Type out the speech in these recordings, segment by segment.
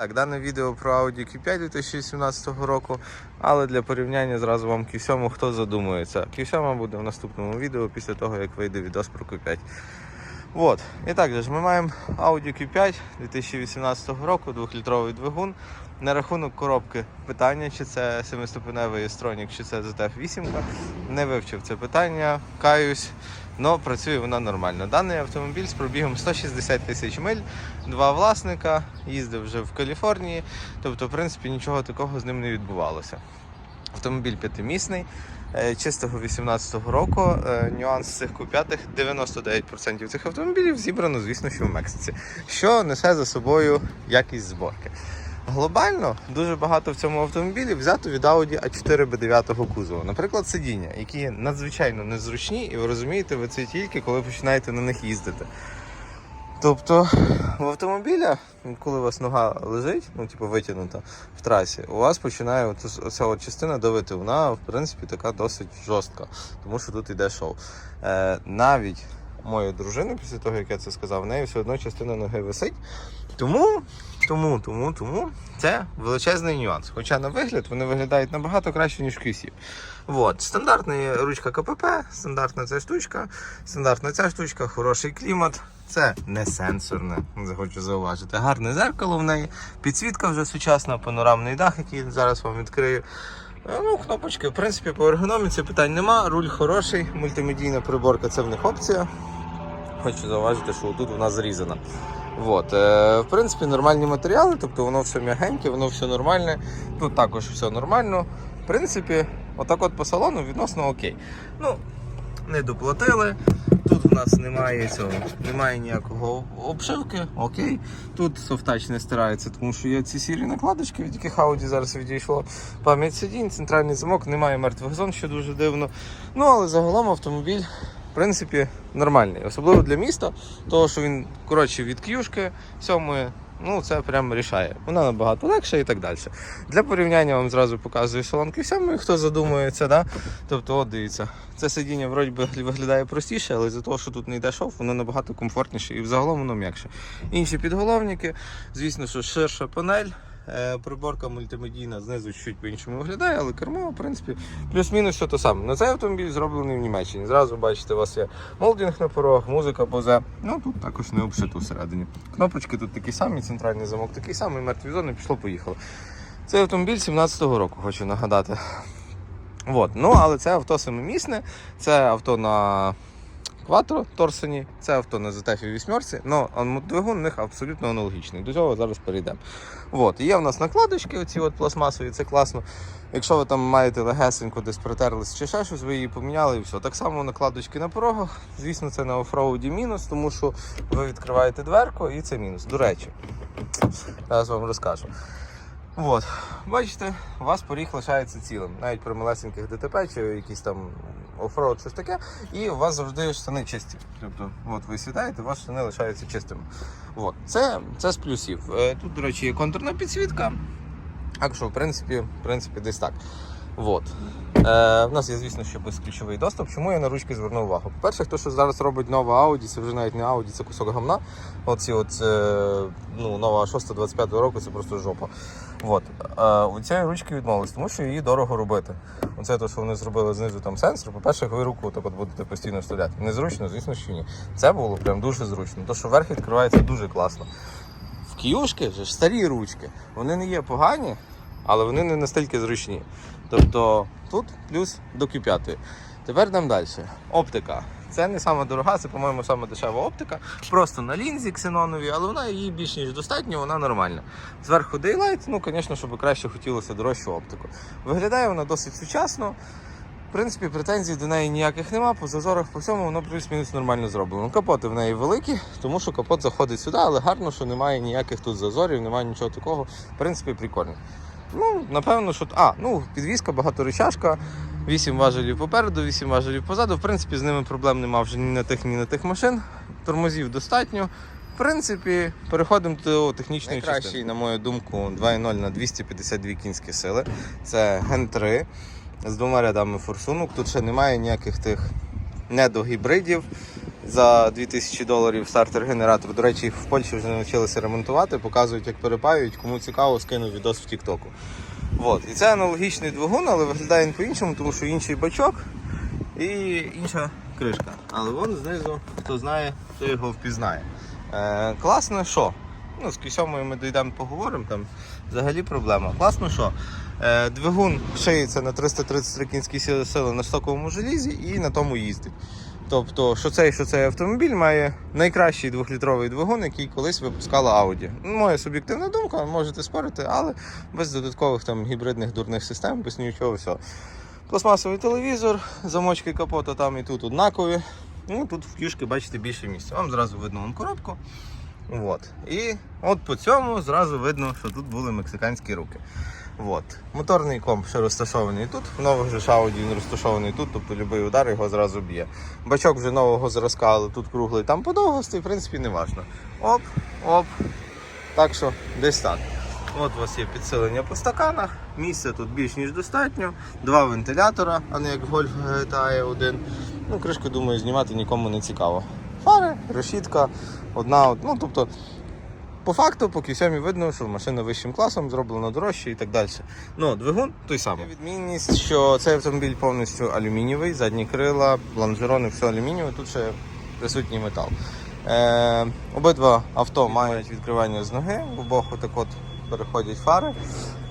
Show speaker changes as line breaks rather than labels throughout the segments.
Так, дане відео про Audi Q5 2018 року, але для порівняння зразу вам Q7, хто задумується. Q7 буде в наступному відео після того, як вийде відос про Q5. От. І так ми маємо Audi Q5 2018 року, 2-літровий двигун. На рахунок коробки питання, чи це 7-ступеневий Stronix, чи це ZF 8. Не вивчив це питання, каюсь, але працює вона нормально. Даний автомобіль з пробігом 160 тисяч миль, два власника, їздив вже в Каліфорнії, тобто, в принципі, нічого такого з ним не відбувалося. Автомобіль п'ятимісний, е, чистого 18-го року. Е, Нюанс цих куп'ятих 99% цих автомобілів зібрано, звісно, що в Мексиці, що несе за собою якість зборки. Глобально дуже багато в цьому автомобілі взято від Audi A4 B9 кузова. Наприклад, сидіння, які надзвичайно незручні, і ви розумієте, ви це тільки коли починаєте на них їздити. Тобто в автомобіля, коли у вас нога лежить, ну типу витягнута в трасі, у вас починає от, оця от частина давити. Вона, в принципі, така досить жорстка, тому що тут йде шоу. Е, навіть моя дружина, після того, як я це сказав, в неї все одно частина ноги висить. Тому, тому, тому, тому це величезний нюанс. Хоча на вигляд вони виглядають набагато краще, ніж QC. Вот. Стандартна ручка КПП, стандартна ця штучка, стандартна ця штучка, хороший клімат. Це не сенсорне, хочу зауважити. Гарне зеркало в неї, підсвітка вже сучасна, панорамний дах, який зараз вам відкрию. Е, Ну, кнопочки, в принципі, по ергономіці питань нема. Руль хороший, мультимедійна приборка це в них опція. Хочу зауважити, що тут вона зрізана. Вот. Е, в принципі, нормальні матеріали, тобто воно все м'ягеньке, воно все нормальне. Тут також все нормально. В принципі, отак от по салону відносно окей. Ну, не доплатили. Тут у нас немає цього, немає ніякого обшивки, окей. Тут софтач не стирається, тому що є ці сірі накладочки, від яких Audi зараз відійшло. Пам'ять сидінь, центральний замок, немає мертвих зон, що дуже дивно. Ну, але загалом автомобіль, в принципі, нормальний. Особливо для міста, того, що він коротше від к'юшки сьомої. Ну, це прям рішає. Вона набагато легша і так далі. Для порівняння вам зразу показую салонки сьомої, хто задумується, да? Тобто, от дивіться, це сидіння вроді би виглядає простіше, але за того, що тут не йде шов, воно набагато комфортніше і взагалом воно м'якше. Інші підголовники, звісно, що ширша панель. Е, Приборка мультимедійна знизу чуть по-іншому виглядає, але кермо, в принципі, плюс-мінус все те саме. На цей автомобіль зроблений в Німеччині. Зразу бачите, у вас є молдинг на порог, музика позе. Ну тут також не обшито всередині. Кнопочки тут такі самі, центральний замок такий самий, мертві зони, пішло-поїхало. Цей автомобіль 17-го року, хочу нагадати. От. Ну, але це авто семимісне, це авто на Quattro Торсені, це авто на ZF 8, але двигун у них абсолютно аналогічний. До цього зараз перейдемо. От. Є в нас накладочки, оці от пластмасові, це класно. Якщо ви там маєте легесенько десь притерлись чи ще щось, ви її поміняли і все. Так само накладочки на порогах. Звісно, це на офроуді мінус, тому що ви відкриваєте дверку і це мінус. До речі, зараз вам розкажу. От, бачите, у вас поріг лишається цілим, навіть при малесеньких ДТП чи якісь там оффроуд, щось таке, і у вас завжди штани чисті. Тобто, от ви сідаєте, у вас штани лишаються чистими. От. Це, це з плюсів. Е, Тут, до речі, є контурна підсвітка. Так що, в принципі, в принципі, десь так. От. Е, у нас є, звісно, ще безключовий доступ. Чому я на ручки звернув увагу? По-перше, хто що зараз робить нова Audi, це вже навіть не Audi, це кусок гамна. Оці от, е, ну, нова 625 року це просто жопа. От. Е, у цієї ручки відмовились, тому що її дорого робити. Оце те, що вони зробили знизу там сенсор. По-перше, ви руку так от будете постійно вставляти. Незручно, звісно, що ні. Це було прям дуже зручно. То, що верх відкривається дуже класно. В кіюшки ж старі ручки. Вони не є погані, але вони не настільки зручні. Тобто тут плюс до Q5. Тепер йдемо далі. Оптика. Це не сама дорога, це, по-моєму, саме дешева оптика. Просто на лінзі ксенонові, але вона її більш ніж достатньо, вона нормальна. Зверху Daylight, ну, звісно, щоб краще хотілося дорожчу оптику. Виглядає вона досить сучасно. В принципі, претензій до неї ніяких нема, по зазорах по всьому воно плюс-мінус нормально зроблено. Капоти в неї великі, тому що капот заходить сюди, але гарно, що немає ніяких тут зазорів, немає нічого такого. В принципі, прикольно. Ну, напевно, що. А, ну, підвізка, багаторичашка, 8 важелів попереду, 8 важелів позаду. В принципі, з ними проблем нема вже ні на тих, ні на тих машин. Тормозів достатньо. В принципі, переходимо до технічної Найкращий, частини. на мою думку, 2.0 на 252 кінські сили. Це Gen 3 з двома рядами форсунок. Тут ще немає ніяких тих недогібридів за 2000 доларів стартер-генератор. До речі, в Польщі вже навчилися ремонтувати, показують, як перепаюють. Кому цікаво, скину відос в Тіктоку. От. І це аналогічний двигун, але виглядає він по-іншому, тому що інший бачок і інша кришка. Але вон знизу, хто знає, хто його впізнає. Е, класно, що? Ну, з Q7 ми дійдемо поговоримо, там взагалі проблема. Класно, що е, двигун шиється на 333 кінські сили на стоковому желізі і на тому їздить. Тобто, що цей, що цей автомобіль має найкращий двохлітровий двигун, який колись випускала Audi. Моя суб'єктивна думка, можете спорити, але без додаткових там гібридних дурних систем, без нічого всього. Пластмасовий телевізор, замочки капота там і тут однакові. Ну, тут в кішки, бачите, більше місця. Вам зразу видно вон коробку. От. І от по цьому зразу видно, що тут були мексиканські руки. От. Моторний комп ще розташований тут, в нових же Audi він розташований тут, тобто будь-який удар його зразу б'є. Бачок вже нового зразка, але тут круглий, там подовгості, в принципі, не важно. Оп, оп. Так що десь так. От у вас є підсилення по стаканах, місця тут більш ніж достатньо, два вентилятора, а не як в Golf GTA 1. Ну, кришку, думаю, знімати нікому не цікаво. Фари, решітка, одна, ну тобто, по факту, по Q7 видно, що машина вищим класом зроблена дорожче і так далі. Ну, двигун той самий. Відмінність, що цей автомобіль повністю алюмінієвий, задні крила, бланжерони, все алюмінієве, тут ще присутній метал. Е, обидва авто мають відкривання з ноги, в обох отак от переходять фари.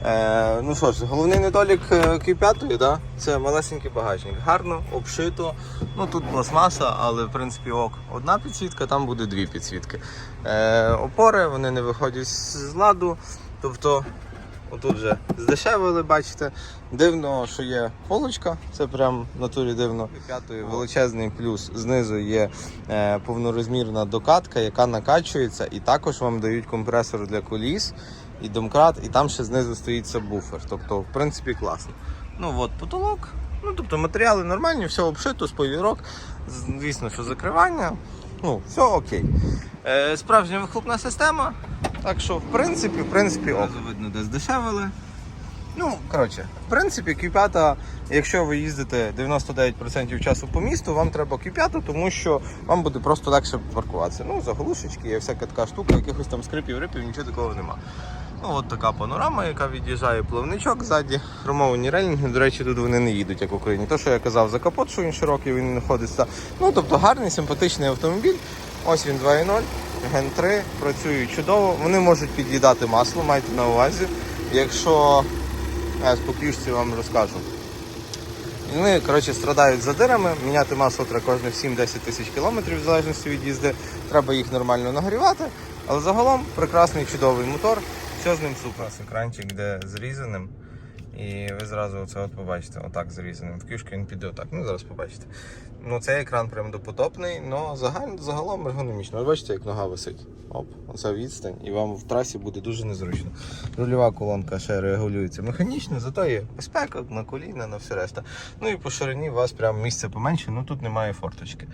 Е, ну що ж, головний недолік е, Q5 да? це малесенький багажник. Гарно, обшито. Ну тут пластмаса, але в принципі ок. Одна підсвітка, там буде дві підсвітки. Е, опори вони не виходять з ладу. Тобто Отут вже здешевили, бачите. Дивно, що є полочка, це прям в натурі дивно. П'ятої величезний плюс. Знизу є е, повнорозмірна докатка, яка накачується, і також вам дають компресор для коліс і домкрат, і там ще знизу стоїть сабвуфер. Тобто, в принципі, класно. Ну от потолок. Ну, тобто матеріали нормальні, все обшито, спойлерок. Звісно, що закривання. Ну, все окей. Е, справжня вихлопна система. Так що, в принципі, в принципі, ок. видно, де здешевили. Ну, коротше, в принципі, Q5, якщо ви їздите 99% часу по місту, вам треба Q5, тому що вам буде просто легше паркуватися. Ну, заглушечки, є всяка така штука, якихось там скрипів, рипів, нічого такого нема. Ну, от така панорама, яка від'їжджає плавничок ззаді, хромовані релінги. До речі, тут вони не їдуть, як в Україні. То, що я казав за капот, що він широкий, він не ходиться. Ну, тобто гарний, симпатичний автомобіль. Ось він 2.0, Ген 3, працює чудово. Вони можуть під'їдати масло, майте на увазі. Якщо я по ключці вам розкажу. Вони коротше, страдають задирами, міняти масло треба кожних 7-10 тисяч кілометрів в залежності від їзди. Треба їх нормально нагрівати. Але загалом прекрасний чудовий мотор. Все з ним супер. Ось Екранчик де зрізаним. І ви зразу оце от побачите, отак зрізаним. В кішки він піде отак. Ну зараз побачите. Ну цей екран прям допотопний, але загалом, загалом ергономічно. Ви бачите, як нога висить. Оп, оце відстань, і вам в трасі буде дуже незручно. Рульова колонка ще регулюється механічно, зато є безпека на коліна, на все решта. Ну і по ширині у вас прям місце поменше, ну тут немає форточки.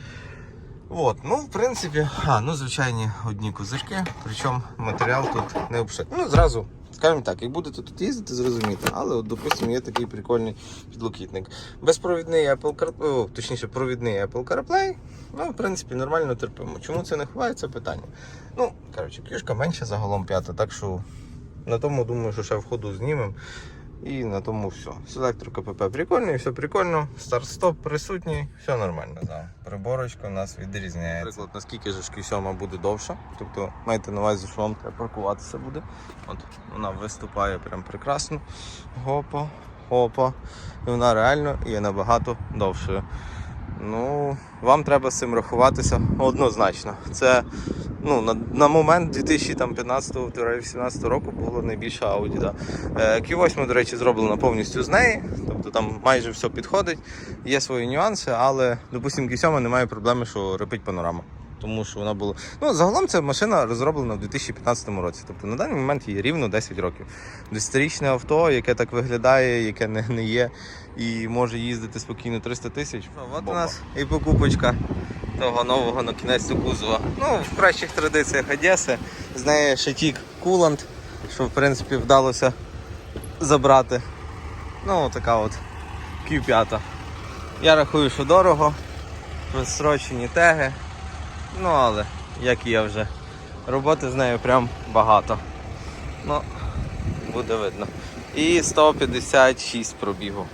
От, ну в принципі, а, ну звичайні одні козирки, причому матеріал тут не обшитий. Ну зразу, скажімо так, як будете тут їздити, зрозумієте. Але от, допустимо, є такий прикольний підлокітник. Безпровідний Apple CarPlay, точніше, провідний Apple CarPlay. Ну, в принципі, нормально терпимо. Чому це не ховається, питання. Ну, коротше, кішка менше загалом п'ята, так що на тому думаю, що ще входу знімемо. І на тому все. Селектор КПП прикольний, все прикольно. Старт-стоп присутній, все нормально. Да. Приборочка у нас відрізняється. Наприклад, наскільки ж Q7 буде довша. Тобто майте на увазі, що вам треба паркуватися буде. От вона виступає прям прекрасно. Гопа, хопа. І вона реально є набагато довшою. Ну, вам треба з цим рахуватися однозначно. Це ну, на, на момент 2015-2018 року було найбільше Audi. Да. Е, Q8, до речі, зроблено повністю з неї, тобто там майже все підходить. Є свої нюанси, але, допустимо, Q7 немає проблеми, що репить панорама. Тому що вона була. Ну, загалом ця машина розроблена в 2015 році. Тобто на даний момент їй рівно 10 років. Десятирічне авто, яке так виглядає, яке не, не є, і може їздити спокійно 300 тисяч. От у нас і покупочка того нового на кінець кузова. Ну, в кращих традиціях Одеси. З неї ще тік кулант, що в принципі вдалося забрати. Ну, така от Q5. Я рахую, що дорого. Розсрочені теги. Ну але, як я вже. Роботи з нею прям багато. Ну, буде видно. І 156 пробігу.